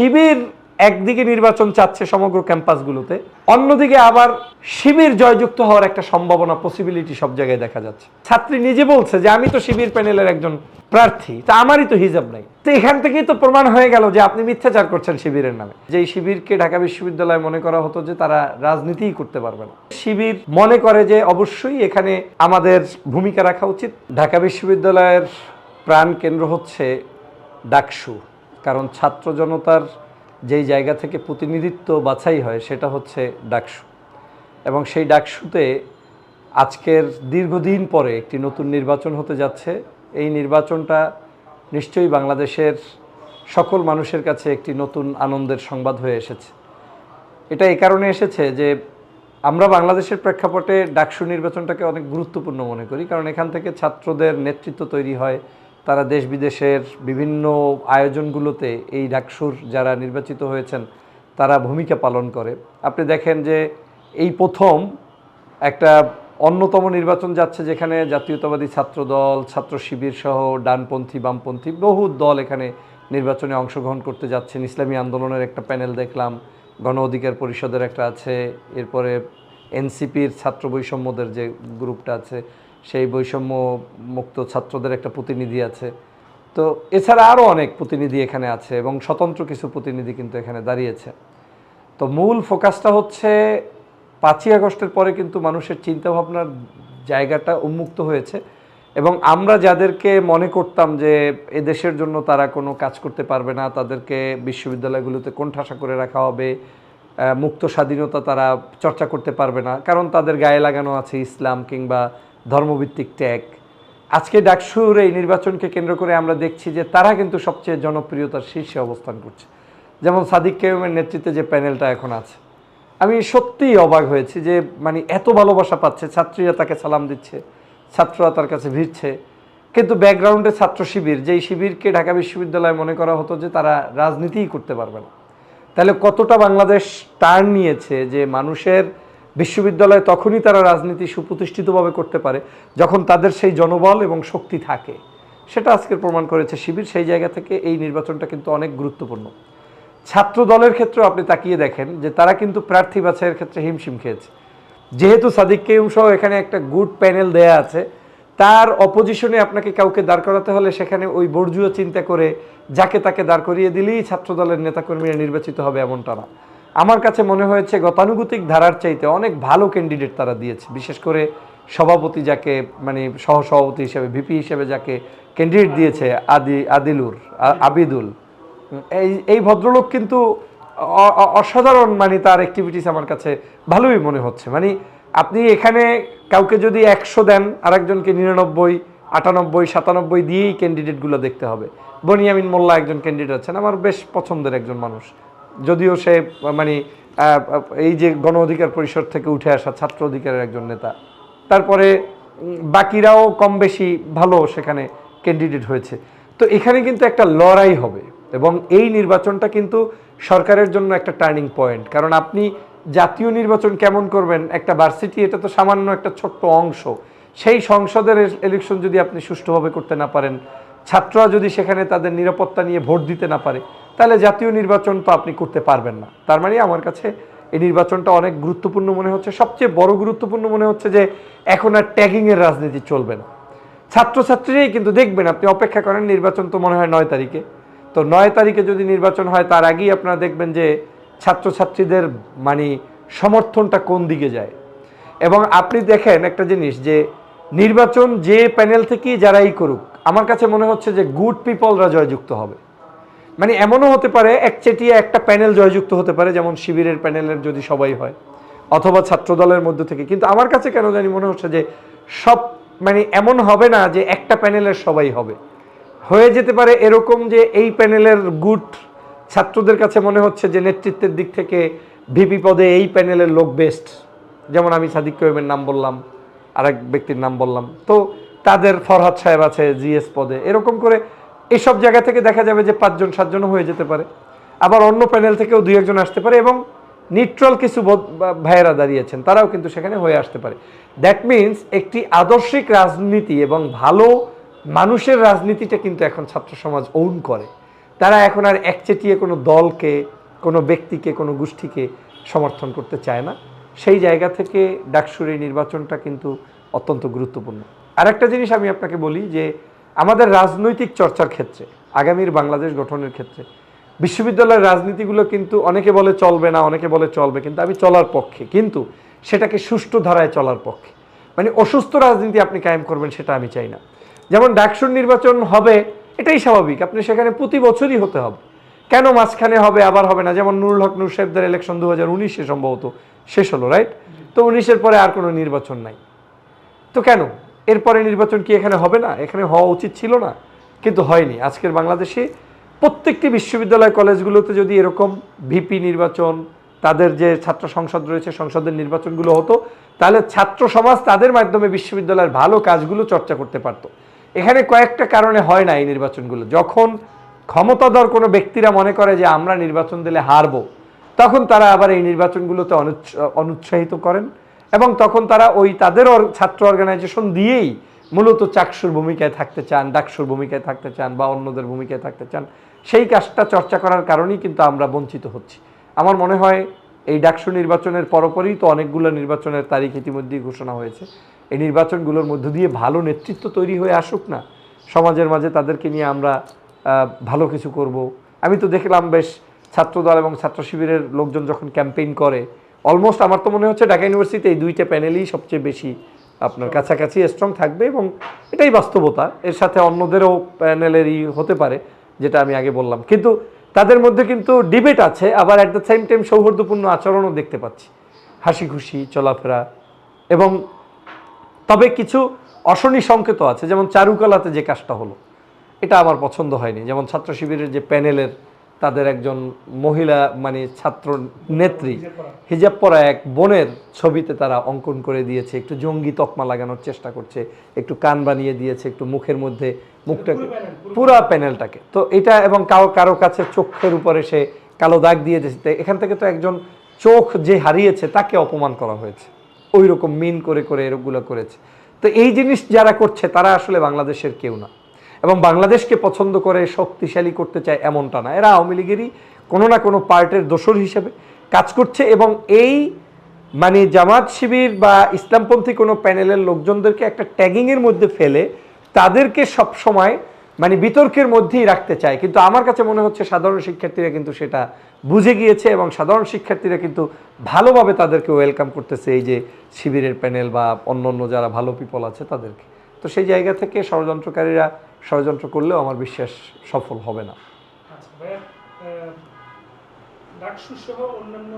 শিবির একদিকে নির্বাচন চাচ্ছে সমগ্র ক্যাম্পাসগুলোতে, অন্যদিকে আবার শিবির জয়যুক্ত হওয়ার একটা সম্ভাবনা পসিবিলিটি সব জায়গায় দেখা যাচ্ছে। ছাত্রী নিজে বলছে যে, আমি তো শিবির প্যানেলের একজন প্রার্থী, তা আমারই তো হিজাব নাই। তো এখান থেকেই তো প্রমাণ হয়ে গেল যে, আপনি মিথ্যাচার করছেন শিবিরের নামে। যে শিবিরকে ঢাকা বিশ্ববিদ্যালয়ে মনে করা হতো যে, তারা রাজনীতিই করতে পারবে না। শিবির মনে করে যে, অবশ্যই এখানে আমাদের ভূমিকা রাখা উচিত। ঢাকা বিশ্ববিদ্যালয়ের প্রাণ কেন্দ্র হচ্ছে ডাকসু। কারণ ছাত্র জনতার যেই জায়গা থেকে প্রতিনিধিত্ব বাছাই হয়, সেটা হচ্ছে ডাকসু। এবং সেই ডাকসুতে আজকের দীর্ঘদিন পরে একটি নতুন নির্বাচন হতে যাচ্ছে। এই নির্বাচনটা নিশ্চয়ই বাংলাদেশের সকল মানুষের কাছে একটি নতুন আনন্দের সংবাদ হয়ে এসেছে। এটা এই কারণে এসেছে যে আমরা বাংলাদেশের প্রেক্ষাপটে ডাকসু নির্বাচনটাকে অনেক গুরুত্বপূর্ণ মনে করি, কারণ এখান থেকে ছাত্রদের নেতৃত্ব তৈরি হয় তারা দেশ বিদেশের বিভিন্ন আয়োজনগুলোতে এই ডাকসুর যারা নির্বাচিত হয়েছেন, তারা ভূমিকা পালন করে। আপনি দেখেন যে এই প্রথম একটা অন্যতম নির্বাচন যাচ্ছে যেখানে জাতীয়তাবাদী ছাত্রদল, ছাত্র শিবির সহ ডানপন্থী, বামপন্থী বহু দল এখানে নির্বাচনে অংশগ্রহণ করতে যাচ্ছেন। ইসলামী আন্দোলনের একটা প্যানেল দেখলাম, গণ অধিকার পরিষদের একটা আছে, এরপরে এনসিপির ছাত্র বৈষম্যদের যে গ্রুপটা আছে সেই বৈষম্য মুক্ত ছাত্রদের একটা প্রতিনিধি আছে। তো এছাড়া আরও অনেক প্রতিনিধি এখানে আছে এবং স্বতন্ত্র কিছু প্রতিনিধি কিন্তু এখানে দাঁড়িয়েছে। তো মূল ফোকাসটা হচ্ছে পাঁচই আগস্টের পরে কিন্তু মানুষের চিন্তাভাবনার জায়গাটা উন্মুক্ত হয়েছে এবং আমরা যাদেরকে মনে করতাম যে এদেশের জন্য তারা কোনো কাজ করতে পারবে না, তাদেরকে বিশ্ববিদ্যালয়গুলোতে কোণঠাসা করে রাখা হবে মুক্ত স্বাধীনতা তারা চর্চা করতে পারবে না, কারণ তাদের গায়ে লাগানো আছে ইসলাম কিংবা ধর্মভিত্তিক ট্যাগ আজকে ডাকসুর এই নির্বাচনকে কেন্দ্র করে আমরা দেখছি যে তারা কিন্তু সবচেয়ে জনপ্রিয়তার শীর্ষে অবস্থান করছে। যেমন সাদিক কেউমের নেতৃত্বে যে প্যানেলটা এখন আছে। আমি সত্যিই অবাক হয়েছি যে মানে এত ভালোবাসা পাচ্ছে, ছাত্রীরা তাকে সালাম দিচ্ছে, ছাত্ররা তার কাছে ভিড়ছে। কিন্তু ব্যাকগ্রাউন্ডে ছাত্র শিবির, যেই শিবিরকে ঢাকা বিশ্ববিদ্যালয়ে মনে করা হতো যে তারা রাজনীতিই করতে পারবে না। তাহলে কতটা বাংলাদেশ টার্ন নিয়েছে যে মানুষের বিশ্ববিদ্যালয়ে তখনই তারা রাজনীতি সুপ্রতিষ্ঠিতভাবে করতে পারে, যখন তাদের সেই জনবল এবং শক্তি থাকে। সেটা আজকের প্রমাণ করেছে শিবির, সেই জায়গা থেকে এই নির্বাচনটা কিন্তু অনেক গুরুত্বপূর্ণ। ছাত্র দলের ক্ষেত্রেও আপনি তাকিয়ে দেখেন যে তারা কিন্তু প্রার্থী বাছাইয়ের ক্ষেত্রে হিমশিম খেয়েছে। যেহেতু সাদিক কেউম সহ এখানে একটা গুড প্যানেল দেয়া আছে, তার অপোজিশনে আপনাকে কাউকে দাঁড় করাতে হলে সেখানে ওই বর্জুয় চিন্তা করে যাকে তাকে দাঁড় করিয়ে দিলেই ছাত্র দলের নেতাকর্মীরা নির্বাচিত হবে এমনটা না। আমার কাছে মনে হয়েছে গতানুগতিক ধারার চাইতে অনেক ভালো ক্যান্ডিডেট তারা দিয়েছে। বিশেষ করে সভাপতি যাকে মানে সহসভাপতি হিসেবে ভিপি হিসেবে যাকে ক্যান্ডিডেট দিয়েছে, আদি, আদিলুর আবিদুল। এই এই ভদ্রলোক কিন্তু অসাধারণ মানে তার অ্যাক্টিভিটিস আমার কাছে ভালোই মনে হচ্ছে। মানে আপনি এখানে কাউকে যদি একশো দেন, আরেকজনকে নিরানব্বই, আটানব্বই, সাতানব্বই দিয়েই ক্যান্ডিডেটগুলো দেখতে হবে। বনিয়ামিন মোল্লা একজন ক্যান্ডিডেট আছেন, আমার বেশ পছন্দের একজন মানুষ। যদিও সে মানে এই যে গণ অধিকার পরিষদ থেকে উঠে আসা ছাত্র অধিকারের একজন নেতা, তারপরে বাকিরাও কম বেশি ভালো সেখানে ক্যান্ডিডেট হয়েছে। তো এখানে কিন্তু একটা লড়াই হবে এবং এই নির্বাচনটা কিন্তু সরকারের জন্য একটা টার্নিং পয়েন্ট কারণ আপনি জাতীয় নির্বাচন কেমন করবেন, একটা ভার্সিটি এটা তো সামান্য একটা ছোট্ট অংশ। সেই সংসদের ইলেকশন যদি আপনি সুষ্ঠুভাবে করতে না পারেন, ছাত্ররা যদি সেখানে তাদের নিরাপত্তা নিয়ে ভোট দিতে না পারে তাহলে জাতীয় নির্বাচন তো আপনি করতে পারবেন না। তার মানে আমার কাছে এই নির্বাচনটা অনেক গুরুত্বপূর্ণ মনে হচ্ছে। সবচেয়ে বড় গুরুত্বপূর্ণ মনে হচ্ছে যে এখন আর ট্যাগিংয়ের রাজনীতি চলবে না। ছাত্রছাত্রীরাই কিন্তু দেখবেন, আপনি অপেক্ষা করেন নির্বাচন তো মনে হয় নয় তারিখে। তো নয় তারিখে যদি নির্বাচন হয়, তার আগেই আপনারা দেখবেন যে ছাত্রছাত্রীদের মানে সমর্থনটা কোন দিকে যায়। এবং আপনি দেখেন একটা জিনিস যে নির্বাচন যে প্যানেল থেকেই যারাই করুক, আমার কাছে মনে হচ্ছে যে গুড পিপলরা জয়যুক্ত হবে। মানে এমনও হতে পারে, একচেটিয়া একটা প্যানেল জয়যুক্ত হতে পারে, যেমন শিবিরের প্যানেলের যদি সবাই হয়, অথবা ছাত্র দলের মধ্যে থেকে। কিন্তু আমার কাছে কেন জানি মনে হচ্ছে যে সব মানে এমন হবে না যে একটা প্যানেলের সবাই হবে। হয়ে যেতে পারে এরকম যে এই প্যানেলের গুট, ছাত্রদের কাছে মনে হচ্ছে যে নেতৃত্বের দিক থেকে ভিপি পদে এই প্যানেলের লোক বেস্ট। যেমন আমি সাদিক কোয়েমের নাম বললাম, আরেক ব্যক্তির নাম বললাম। তো তাদের ফরহাদ সাহেব আছে জিএস পদে। এরকম করে এসব জায়গা থেকে দেখা যাবে যে পাঁচজন, সাতজনও হয়ে যেতে পারে। আবার অন্য প্যানেল থেকেও দুই একজন আসতে পারে এবং নিউট্রাল কিছু ভাইয়েরা দাঁড়িয়েছেন তারাও কিন্তু সেখানে হয়ে আসতে পারে। দ্যাট মিন্স একটি আদর্শিক রাজনীতি এবং ভালো মানুষের রাজনীতিটা কিন্তু এখন ছাত্র সমাজ ওন করে। তারা এখন আর একচেটিয়ে কোনো দলকে, কোনো ব্যক্তিকে, কোনো গোষ্ঠীকে সমর্থন করতে চায় না। সেই জায়গা থেকে ডাকসুর এই নির্বাচনটা কিন্তু অত্যন্ত গুরুত্বপূর্ণ। আর একটা জিনিস আমি আপনাকে বলি যে আমাদের রাজনৈতিক চর্চার ক্ষেত্রে, আগামীর বাংলাদেশ গঠনের ক্ষেত্রে, বিশ্ববিদ্যালয়ের রাজনীতিগুলো কিন্তু অনেকে বলে চলবে না, অনেকে বলে চলবে, কিন্তু আমি চলার পক্ষে, কিন্তু সেটাকে সুষ্ঠু ধারায় চলার পক্ষে। মানে অসুস্থ রাজনীতি আপনি কায়েম করবেন সেটা আমি চাই না। যেমন ডাকসুর নির্বাচন হবে, এটাই স্বাভাবিক, আপনি সেখানে প্রতি বছরই হতে হবে। কেন মাঝখানে হবে, আবার হবে না? যেমন নুরুল হক, নুর সাহেবদের ইলেকশন দু হাজার উনিশে সম্ভবত শেষ হলো রাইট তো উনিশের পরে আর কোনো নির্বাচন নাই। তো কেন? এরপরে নির্বাচন কি এখানে হবে না? এখানে হওয়া উচিত ছিল না। কিন্তু হয়নি। আজকের বাংলাদেশে প্রত্যেকটি বিশ্ববিদ্যালয় কলেজগুলোতে যদি এরকম ভিপি নির্বাচন, তাদের যে ছাত্র সংসদ রয়েছে, সংসদের নির্বাচনগুলো হতো, তাহলে ছাত্র সমাজ তাদের মাধ্যমে বিশ্ববিদ্যালয়ের ভালো কাজগুলো চর্চা করতে পারতো। এখানে কয়েকটা কারণে হয় না এই নির্বাচনগুলো। যখন ক্ষমতাধর কোনো ব্যক্তিরা মনে করে যে আমরা নির্বাচন দিলে হারবো, তখন তারা আবার এই নির্বাচনগুলোতে অনুৎস- অনুৎসাহিত করেন। এবং তখন তারা ওই তাদের ছাত্র অর্গানাইজেশন দিয়েই মূলত চাকসুর ভূমিকায় থাকতে চান, ডাকসুর ভূমিকায় থাকতে চান বা অন্যদের ভূমিকায় থাকতে চান। সেই কাজটা চর্চা করার কারণেই কিন্তু আমরা বঞ্চিত হচ্ছি। আমার মনে হয় এই ডাকসু নির্বাচনের পরপরই তো অনেকগুলো নির্বাচনের তারিখ ইতিমধ্যেই ঘোষণা হয়েছে। এই নির্বাচনগুলোর মধ্য দিয়ে ভালো নেতৃত্ব তৈরি হয়ে আসুক না, সমাজের মাঝে তাদেরকে নিয়ে আমরা ভালো কিছু করব। আমি তো দেখলাম বেশ ছাত্রদল এবং ছাত্র শিবিরের লোকজন যখন ক্যাম্পেইন করে অলমোস্ট আমার তো মনে হচ্ছে ঢাকা ইউনিভার্সিটিতে এই দুইটা প্যানেলই সবচেয়ে বেশি আপনার কাছাকাছি স্ট্রং থাকবে এবং এটাই বাস্তবতা। এর সাথে অন্যদেরও প্যানেলেরই হতে পারে যেটা আমি আগে বললাম। কিন্তু তাদের মধ্যে কিন্তু ডিবেট আছে আবার অ্যাট দ্য সেম টাইম সৌহার্দ্যপূর্ণ আচরণও দেখতে পাচ্ছি। হাসি খুশি চলাফেরা এবং তবে কিছু অশনি সংকেত আছে যেমন চারুকলাতে যে কাজটা হলো এটা আমার পছন্দ হয়নি। যেমন ছাত্র শিবিরের যে প্যানেলের তাদের একজন মহিলা মানে ছাত্র নেত্রী হিজাব পরা এক বোনের ছবিতে তারা অঙ্কন করে দিয়েছে। একটু জঙ্গি তকমা লাগানোর চেষ্টা করছে একটু কান বানিয়ে দিয়েছে একটু মুখের মধ্যে মুখটাকে পুরা প্যানেলটাকে তো এটা এবং কারও কারও কাছে চোখের উপরে সে কালো দাগ দিয়ে দিয়েছে এখান থেকে তো একজন চোখ যে হারিয়েছে তাকে অপমান করা হয়েছে। ওই রকম মিন করে করে এরকমগুলো করেছে। তো এই জিনিস যারা করছে তারা আসলে বাংলাদেশের কেউ না। এবং বাংলাদেশকে পছন্দ করে শক্তিশালী করতে চায় এমনটা না। এরা আওয়ামী লীগেরই কোনো না কোনো পার্টের দোসর হিসেবে কাজ করছে এবং এই মানে জামাত শিবির বা ইসলামপন্থী কোনো প্যানেলের লোকজনদেরকে একটা ট্যাগিংয়ের মধ্যে ফেলে তাদেরকে সব সময় মানে বিতর্কের মধ্যেই রাখতে চায়। কিন্তু আমার কাছে মনে হচ্ছে সাধারণ শিক্ষার্থীরা কিন্তু সেটা বুঝে গিয়েছে এবং সাধারণ শিক্ষার্থীরা কিন্তু ভালোভাবে তাদেরকে ওয়েলকাম করতেছে এই যে শিবিরের প্যানেল বা অন্য অন্য যারা ভালো পিপল আছে তাদেরকে। তো সেই জায়গা থেকে ষড়যন্ত্রকারীরা ষড়যন্ত্র করলেও আমার বিশ্বাস সফল হবে না। আচ্ছা ডাকসু সহ অন্যান্য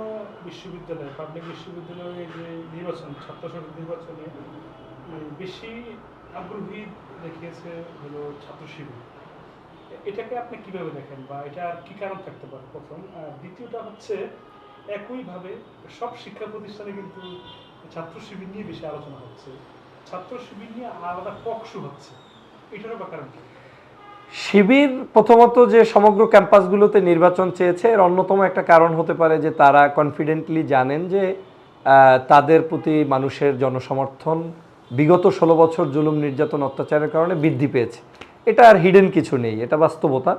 বিশ্ববিদ্যালয়, পাবলিক বিশ্ববিদ্যালয়ের যে নির্বাচন নির্বাচনে বেশি দেখিয়েছে হলো এটাকে আপনি কীভাবে দেখেন বা এটা কি কারণ থাকতে পারে? প্রথম আর দ্বিতীয়টা হচ্ছে একইভাবে সব শিক্ষা প্রতিষ্ঠানে কিন্তু ছাত্র শিবির নিয়ে বেশি আলোচনা হচ্ছে। ছাত্র শিবির নিয়ে আলাদা পক্ষু হচ্ছে। এটারও বা শিবির প্রথমত যে সমগ্র ক্যাম্পাসগুলোতে নির্বাচন চেয়েছে, এর অন্যতম একটা কারণ হতে পারে যে তারা কনফিডেন্টলি জানেন যে তাদের প্রতি মানুষের জনসমর্থন বিগত ষোলো বছর জুলুম নির্যাতন অত্যাচারের কারণে বৃদ্ধি পেয়েছে। এটা আর হিডেন কিছু নেই, এটা বাস্তবতা।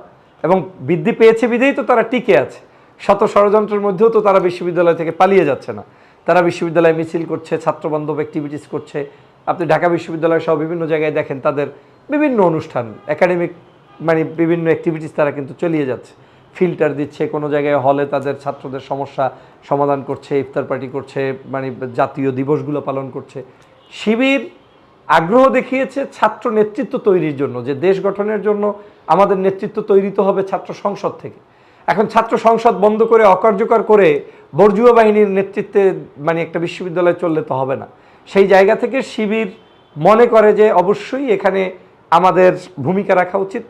এবং বৃদ্ধি পেয়েছে বিধেই তো তারা টিকে আছে। শত ষড়যন্ত্রের মধ্যেও তো তারা বিশ্ববিদ্যালয় থেকে পালিয়ে যাচ্ছে না। তারা বিশ্ববিদ্যালয়ে মিছিল করছে, ছাত্রবান্ধব অ্যাক্টিভিটিস করছে আপনি ঢাকা বিশ্ববিদ্যালয় সহ বিভিন্ন জায়গায় দেখেন তাদের বিভিন্ন অনুষ্ঠান একাডেমিক মানে বিভিন্ন অ্যাক্টিভিটিস তারা কিন্তু চলিয়ে যাচ্ছে। ফিল্টার দিচ্ছে, কোনো জায়গায় হলে তাদের ছাত্রদের সমস্যা সমাধান করছে, ইফতার পার্টি করছে মানে জাতীয় দিবসগুলো পালন করছে। শিবির আগ্রহ দেখিয়েছে ছাত্র নেতৃত্ব তৈরির জন্য, যে দেশ গঠনের জন্য আমাদের নেতৃত্ব তৈরি তো হবে ছাত্র সংসদ থেকে। এখন ছাত্র সংসদ বন্ধ করে অকার্যকর করে বর্জুয়া বাহিনীর নেতৃত্বে মানে একটা বিশ্ববিদ্যালয় চললে তো হবে না। সেই জায়গা থেকে শিবির মনে করে যে অবশ্যই এখানে আমাদের ভূমিকা রাখা উচিত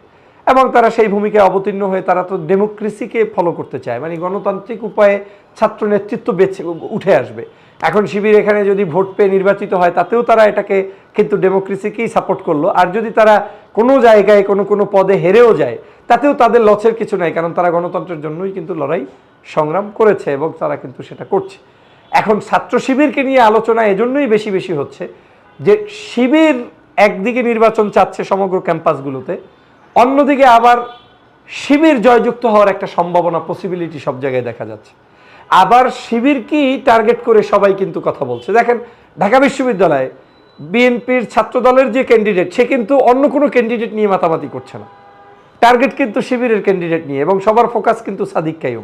এবং তারা সেই ভূমিকায় অবতীর্ণ হয়ে তারা তো ডেমোক্রেসিকে ফলো করতে চায়। মানে গণতান্ত্রিক উপায়ে ছাত্র নেতৃত্ব বেছে, উঠে আসবে। এখন শিবির এখানে যদি ভোট পেয়ে নির্বাচিত হয়, তাতেও তারা এটাকে কিন্তু ডেমোক্রেসিকেই সাপোর্ট করল। আর যদি তারা কোনো জায়গায় কোনো কোনো পদে হেরেও যায়, তাতেও তাদের লসের কিছু নাই, কারণ তারা গণতন্ত্রের জন্যই কিন্তু লড়াই সংগ্রাম করেছে এবং তারা কিন্তু সেটা করছে। এখন ছাত্র শিবিরকে নিয়ে আলোচনা এজন্যই বেশি বেশি হচ্ছে যে শিবির একদিকে নির্বাচন চাচ্ছে সমগ্র ক্যাম্পাসগুলোতে, অন্যদিকে আবার শিবির জয়যুক্ত হওয়ার একটা সম্ভাবনা পসিবিলিটি সব জায়গায় দেখা যাচ্ছে। আবার শিবির কি টার্গেট করে সবাই কিন্তু কথা বলছে। দেখেন, ঢাকা বিশ্ববিদ্যালয়ে বিএনপির ছাত্র দলের যে ক্যান্ডিডেট সে কিন্তু অন্য কোনো ক্যান্ডিডেট নিয়ে মাতামাতি করছে না। টার্গেট কিন্তু শিবিরের ক্যান্ডিডেট নিয়ে এবং সবার ফোকাস কিন্তু সাদিক কাইম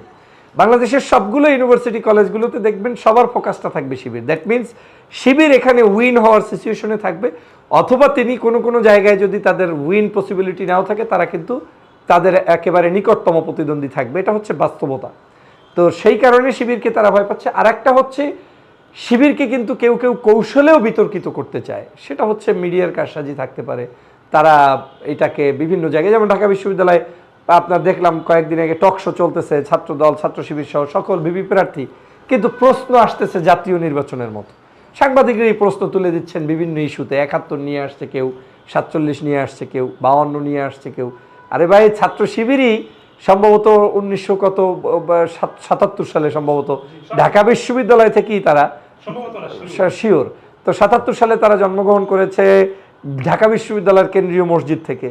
বাংলাদেশের সবগুলো ইউনিভার্সিটি কলেজগুলোতে দেখবেন সবার ফোকাসটা থাকবে শিবির। দ্যাট মিনস শিবির এখানে উইন হওয়ার সিচুয়েশনে থাকবে, অথবা তিনি কোনো কোনো জায়গায় যদি তাদের উইন পসিবিলিটি নাও থাকে, তারা কিন্তু তাদের একেবারে নিকটতম প্রতিদ্বন্দ্বী থাকবে। এটা হচ্ছে বাস্তবতা। তো সেই কারণে শিবিরকে তারা ভয় পাচ্ছে। আর একটা হচ্ছে, শিবিরকে কিন্তু কেউ কেউ কৌশলেও বিতর্কিত করতে চায়। সেটা হচ্ছে মিডিয়ার কারসাজি থাকতে পারে। তারা এটাকে বিভিন্ন জায়গায়, যেমন ঢাকা বিশ্ববিদ্যালয়ে আপনার দেখলাম কয়েকদিন আগে টক শো চলতেছে ছাত্র দল ছাত্র শিবির সহ সকল বিবি প্রার্থী। কিন্তু প্রশ্ন আসতেছে জাতীয় নির্বাচনের মতো। সাংবাদিকরা এই প্রশ্ন তুলে দিচ্ছেন বিভিন্ন ইস্যুতে। একাত্তর নিয়ে আসছে কেউ সাতচল্লিশ নিয়ে আসছে কেউ বাউান্ন নিয়ে আসছে কেউ। আরে ভাই ছাত্র শিবিরই সম্ভবত উনিশশো কত সাতাত্তর সালে সম্ভবত ঢাকা বিশ্ববিদ্যালয় থেকেই তারা। শিওর তো সাতাত্তর সালে তারা জন্মগ্রহণ করেছে ঢাকা বিশ্ববিদ্যালয়ের কেন্দ্রীয় মসজিদ থেকে।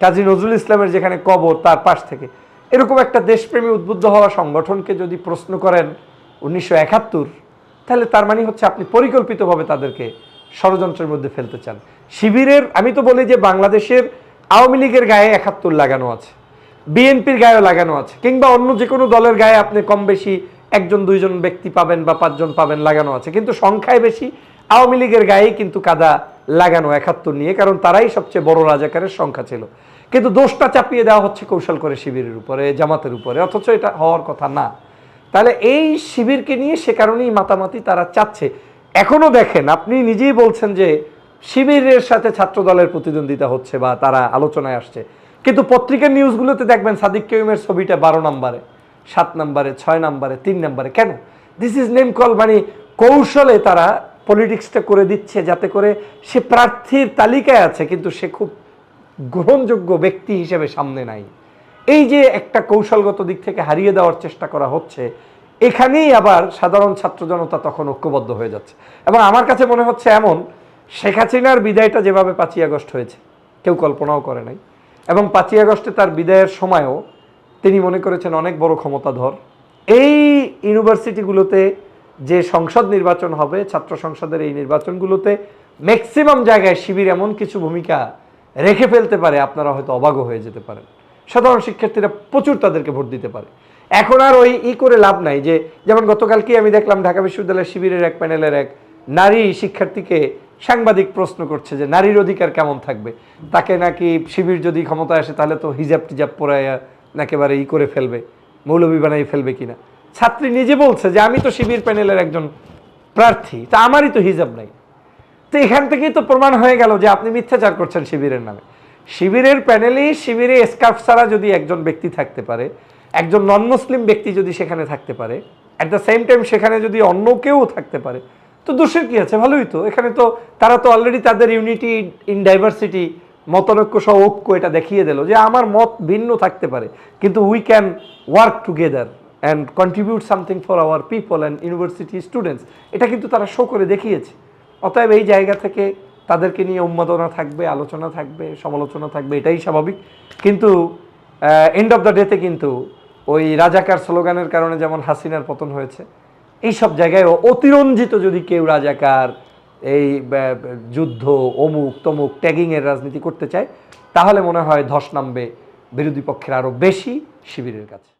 কাজী নজরুল ইসলামের যেখানে কবর, তার পাশ থেকে। এরকম একটা দেশপ্রেমী উদ্বুদ্ধ হওয়া সংগঠনকে যদি প্রশ্ন করেন উনিশশো একাত্তর, তাহলে তার মানে হচ্ছে আপনি পরিকল্পিতভাবে তাদেরকে ষড়যন্ত্রের মধ্যে ফেলতে চান। শিবিরের, আমি তো বলি যে বাংলাদেশের আওয়ামী লীগের গায়ে একাত্তর লাগানো আছে, বিএনপির গায়েও লাগানো আছে, কিংবা অন্য যে কোনো দলের গায়ে আপনি কম বেশি একজন, দুইজন ব্যক্তি পাবেন বা পাঁচজন পাবেন লাগানো আছে। কিন্তু সংখ্যায় বেশি আওয়ামী লীগের গায়েই কিন্তু কাদা লাগানো একাত্তর নিয়ে, কারণ তারাই সবচেয়ে বড় রাজাকারের সংখ্যা ছিল। কিন্তু দোষটা চাপিয়ে দেওয়া হচ্ছে কৌশল করে শিবিরের উপরে, জামাতের উপরে, অথচ এটা হওয়ার কথা না। তাহলে এই শিবিরকে নিয়ে সে কারণেই মাতামাতি তারা চাচ্ছে। এখনও দেখেন, আপনি নিজেই বলছেন যে শিবিরের সাথে ছাত্র দলের প্রতিদ্বন্দ্বিতা হচ্ছে বা তারা আলোচনায় আসছে। কিন্তু পত্রিকার নিউজগুলোতে দেখবেন সাদিক কেউমের ছবিটা বারো নম্বরে, সাত নম্বরে, ছয় নম্বরে, তিন নম্বরে। কেন? দিস ইজ নেম কল মানে কৌশলে তারা পলিটিক্সটা করে দিচ্ছে যাতে করে সে প্রার্থীর তালিকায় আছে, কিন্তু সে খুব গ্রহণযোগ্য ব্যক্তি হিসেবে সামনে নাই। এই যে একটা কৌশলগত দিক থেকে হারিয়ে দেওয়ার চেষ্টা করা হচ্ছে, এখানেই আবার সাধারণ ছাত্র জনতা তখন ঐক্যবদ্ধ হয়ে যাচ্ছে। এবং আমার কাছে মনে হচ্ছে এমন, শেখ হাসিনার বিদায়টা যেভাবে পাঁচই আগস্ট হয়েছে, কেউ কল্পনাও করে নাই। এবং পাঁচই আগস্টে তার বিদায়ের সময়ও তিনি মনে করেছেন অনেক বড় ক্ষমতাধর। এই ইউনিভার্সিটিগুলোতে যে সংসদ নির্বাচন হবে, ছাত্র সংসদের এই নির্বাচনগুলোতে ম্যাক্সিমাম জায়গায় শিবির এমন কিছু ভূমিকা রেখে ফেলতে পারে, আপনারা হয়তো অবাক হয়ে যেতে পারেন। সাধারণ শিক্ষার্থীরা প্রচুর তাদেরকে ভোট দিতে পারে। এখন আর ওই ই করে লাভ নাই যে, যেমন গতকালকে আমি দেখলাম ঢাকা বিশ্ববিদ্যালয়ের শিবিরের এক প্যানেলের এক নারী শিক্ষার্থীকে সাংবাদিক প্রশ্ন করছে যে, নারীর অধিকার কেমন থাকবে? তাকে নাকি শিবির যদি ক্ষমতায় আসে, তাহলে তো হিজাব টিজাব পরাইয়া একেবারে ই করে ফেলবে মৌলবী বানাই ফেলবে কিনা? ছাত্রী নিজে বলছে যে, আমি তো শিবির প্যানেলের একজন প্রার্থী, তা আমারই তো হিজাব নাই। তো এখান থেকেই তো প্রমাণ হয়ে গেল যে আপনি মিথ্যাচার করছেন শিবিরের নামে। শিবিরের প্যানেলেই শিবিরে স্কার্ফ ছাড়া যদি একজন ব্যক্তি থাকতে পারে, একজন নন মুসলিম ব্যক্তি যদি সেখানে থাকতে পারে অ্যাট দ্য সেম টাইম সেখানে যদি অন্য কেউ থাকতে পারে, তো দোষের কি আছে? ভালোই তো। এখানে তো তারা তো অলরেডি তাদের ইউনিটি ইন ডাইভার্সিটি মতনৈক্য সহ ঐক্য এটা দেখিয়ে দিল যে আমার মত ভিন্ন থাকতে পারে। কিন্তু we can work together and contribute something for our people and university students এটা কিন্তু তারা শো করে দেখিয়েছে। অতএব এই জায়গা থেকে তাদেরকে নিয়ে উন্মাদনা থাকবে, আলোচনা থাকবে, সমালোচনা থাকবে, এটাই স্বাভাবিক। কিন্তু এন্ড অফ দ্য ডেতে কিন্তু ওই রাজাকার স্লোগানের কারণে যেমন হাসিনার পতন হয়েছে এই সব জায়গায় অতিরঞ্জিত যদি কেউ রাজাকার, এই যুদ্ধ, অমুক, তমুক ট্যাগিংয়ের রাজনীতি করতে চায়, তাহলে মনে হয় ধস নামবে বিরোধী পক্ষের আরও বেশি শিবিরের কাছে।